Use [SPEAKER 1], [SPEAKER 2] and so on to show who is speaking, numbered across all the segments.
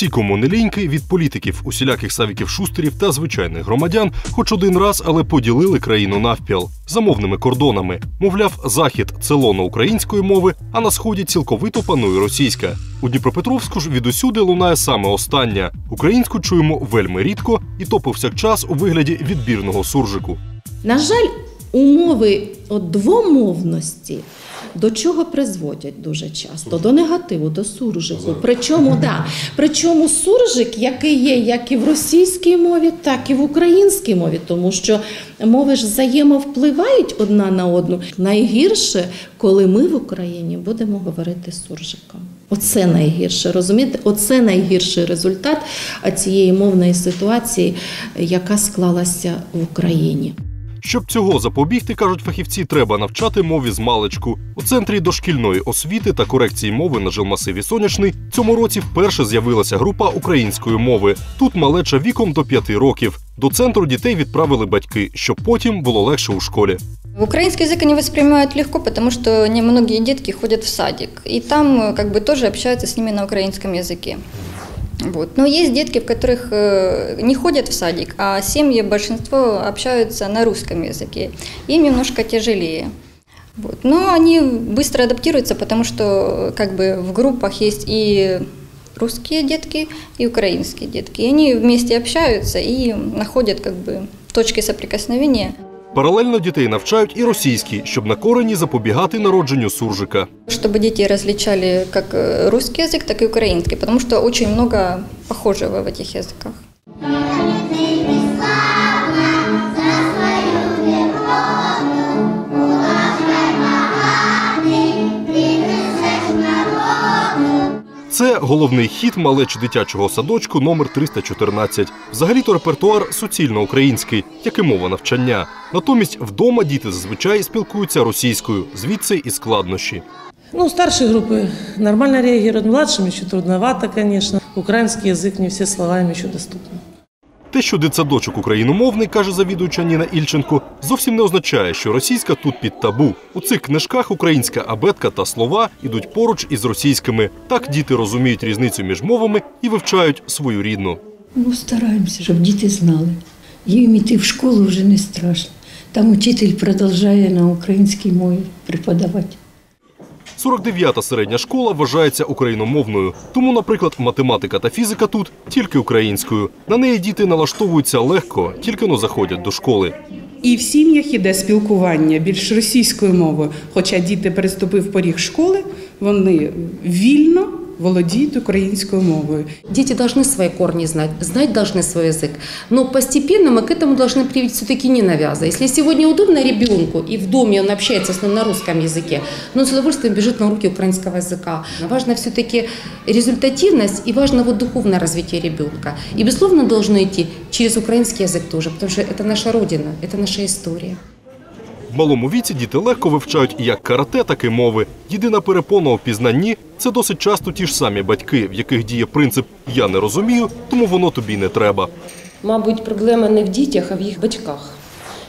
[SPEAKER 1] Всі, кому не ліньки, від політиків, усіляких савіків шустерів та звичайних громадян, хоч один раз, але поділили країну навпіл за мовними кордонами. Мовляв, захід це лоно української мови, а на сході цілковито панує російська. У Дніпропетровську ж відусюди лунає саме остання. Українську чуємо вельми рідко, і то повсякчас у вигляді відбірного суржику.
[SPEAKER 2] На жаль, умови двомовності до чого призводять дуже часто? До негативу, до суржику. Причому, да, причому суржик, який є як і в російській мові, так і в українській мові, тому що мови ж взаємовпливають одна на одну. Найгірше, коли ми в Україні будемо говорити суржиком. Оце найгірше, розумієте? Оце найгірший результат цієї мовної ситуації, яка склалася в Україні.
[SPEAKER 1] Щоб цього запобігти, кажуть фахівці, треба навчати мові з маличку. У центрі дошкільної освіти та корекції мови на жилмасиві сонячний цьому році вперше з'явилася група української мови. Тут малеча віком до п'яти років. До центру дітей відправили батьки, щоб потім було легше у школі.
[SPEAKER 3] Украинский язык они воспринимают легко, потому что немногие детки ходят в садик. И там э, как бы тоже общаются с ними на украинском языке. Вот. Но есть детки, в которых э, не ходят в садик, а семьи, большинство общаются на русском языке. Им немножко тяжелее. Вот. Но они быстро адаптируются, потому что как бы в группах есть и русские детки, и украинские детки. И они вместе общаются и находят как бы точки соприкосновения.
[SPEAKER 1] Паралельно дітей навчають і російські, щоб на корені запобігати народженню суржика.
[SPEAKER 3] Чтобы дети различали как э, русский язык, так и украинский, потому что очень много похожего в этих языках.
[SPEAKER 1] Це головний хіт малечі дитячого садочку номер 314. Взагалі-то репертуар суцільно український, як і мова навчання. Натомість вдома діти зазвичай спілкуються російською, звідси і складнощі.
[SPEAKER 4] Ну, старшие группы нормально реагируют, младшим еще трудновато, конечно. Украинский язык, не все слова им еще доступны.
[SPEAKER 1] Те, що дитсадочок україномовний, каже завідуюча Ніна Ільченко, зовсім не означає, що російська тут під табу. У цих книжках українська абетка та слова ідуть поруч із російськими. Так діти розуміють різницю між мовами і вивчають свою рідну.
[SPEAKER 5] Ну, стараємося, щоб діти знали. Їм іти в школу вже не страшно. Там учитель продовжує на українській мові преподавати.
[SPEAKER 1] 49-та середня школа вважається україномовною. Тому, наприклад, математика та фізика тут тільки українською. На неї діти налаштовуються легко, тільки но заходять до школи.
[SPEAKER 6] І в сім'ях іде спілкування більш російською мовою. Хоча діти переступив поріг школи, вони вільно володіють українською мовою.
[SPEAKER 7] Дети должны свои корни знать, знать должны свой язык. Но постепенно мы к этому должны привить все-таки не навязывая. Если сегодня удобно ребенку, и в доме он общается с ним на русском языке, но он с удовольствием бежит на руки украинского языка. Важна все-таки результативность и важно вот духовное развитие ребенка. И, безусловно, должно идти через украинский язык тоже, потому что это наша родина, это наша история.
[SPEAKER 1] В малому віці діти легко вивчають як карате, так і мови. Єдина перепона у пізнанні це досить часто ті ж самі батьки, в яких діє принцип Я не розумію, тому воно тобі не треба.
[SPEAKER 8] Мабуть, проблема не в дітях, а в їх батьках,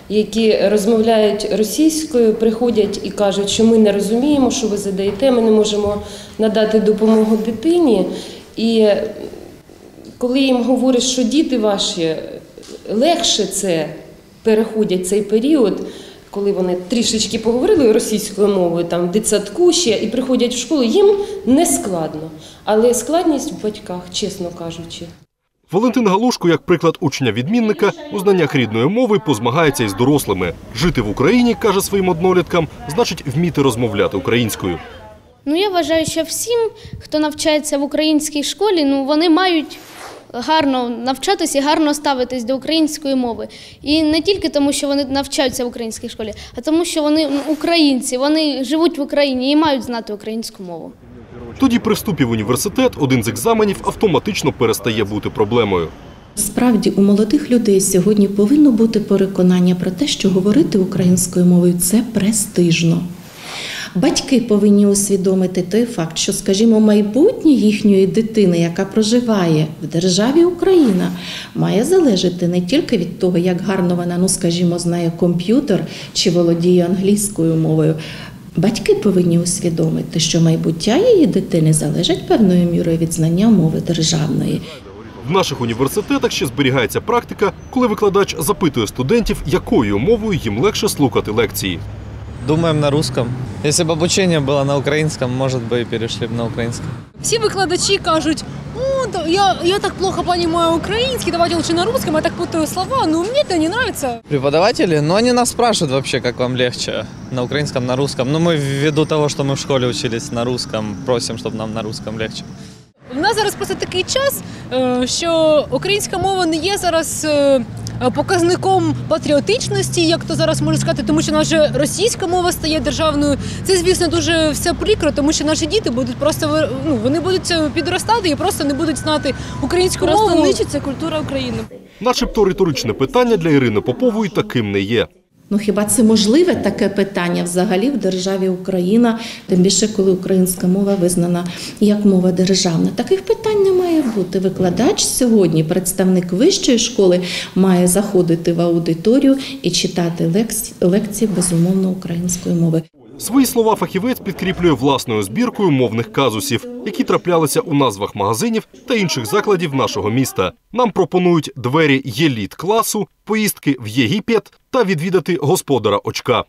[SPEAKER 8] які розмовляють російською, приходять і кажуть, що ми не розуміємо, що ви задаєте, ми не можемо надати допомогу дитині. І коли їм говорять, що діти ваші легше це переходять цей період. Коли вони трішечки поговорили російською мовою, там в дитсадку ще і приходять в школу, їм не складно. Але складність в батьках, чесно кажучи.
[SPEAKER 1] Валентин Галушко, як приклад учня-відмінника, у знаннях рідної мови позмагається із дорослими. Жити в Україні, каже своїм одноліткам, значить вміти розмовляти українською.
[SPEAKER 9] Ну, я вважаю, що всім, хто навчається в українській школі, ну вони мають гарно навчатися і гарно ставитись до української мови. І не тільки тому, що вони навчаються в українській школі, а тому, що вони українці, вони живуть в Україні і мають знати українську мову.
[SPEAKER 1] Тоді при вступі в університет один з екзаменів автоматично перестає бути проблемою.
[SPEAKER 2] Справді у молодих людей сьогодні повинно бути переконання про те, що говорити українською мовою це престижно. Батьки повинні усвідомити той факт, що, скажімо, майбутнє їхньої дитини, яка проживає в державі Україна, має залежати не тільки від того, як гарно вона, ну скажімо, знає комп'ютер чи володіє англійською мовою. Батьки повинні усвідомити, що майбуття її дитини залежить певною мірою від знання мови державної.
[SPEAKER 1] В наших університетах ще зберігається практика, коли викладач запитує студентів, якою мовою їм легше слухати лекції.
[SPEAKER 10] Думаем на русском. Если бы обучение было на украинском, может бы и перешли бы на украинский.
[SPEAKER 11] Всі викладачі кажуть, о, да, я, я так плохо понимаю український, давайте лучше на русском, я так путаю слова, ну мне это не нравится.
[SPEAKER 10] Преподаватели, ну они нас спрашивают вообще, как вам легче, на украинском, на русском. Ну мы ввиду того, что мы в школе учились на русском, просим, чтобы нам на русском легче.
[SPEAKER 11] У нас зараз просто такий час, е, що українська мова не є зараз е, показником патріотичності, як то зараз можна сказати, тому що наша російська мова стає державною. Це, звісно, дуже все прикро, тому що наші діти будуть просто ну, вони будуть е, підростати і просто не будуть знати українську мову.
[SPEAKER 12] нищиться культура України.
[SPEAKER 1] Начебто риторичне питання для Ірини Попової таким не є.
[SPEAKER 2] Ну хіба це можливе таке питання взагалі в державі Україна, тим більше коли українська мова визнана як мова державна? Таких питань не має бути. Викладач сьогодні, представник вищої школи, має заходити в аудиторію і читати лекції, лекції безумовно української мови.
[SPEAKER 1] Свої слова фахівець підкріплює власною збіркою мовних казусів, які траплялися у назвах магазинів та інших закладів нашого міста. Нам пропонують двері єліт класу, поїздки в Єгипет та відвідати господара очка.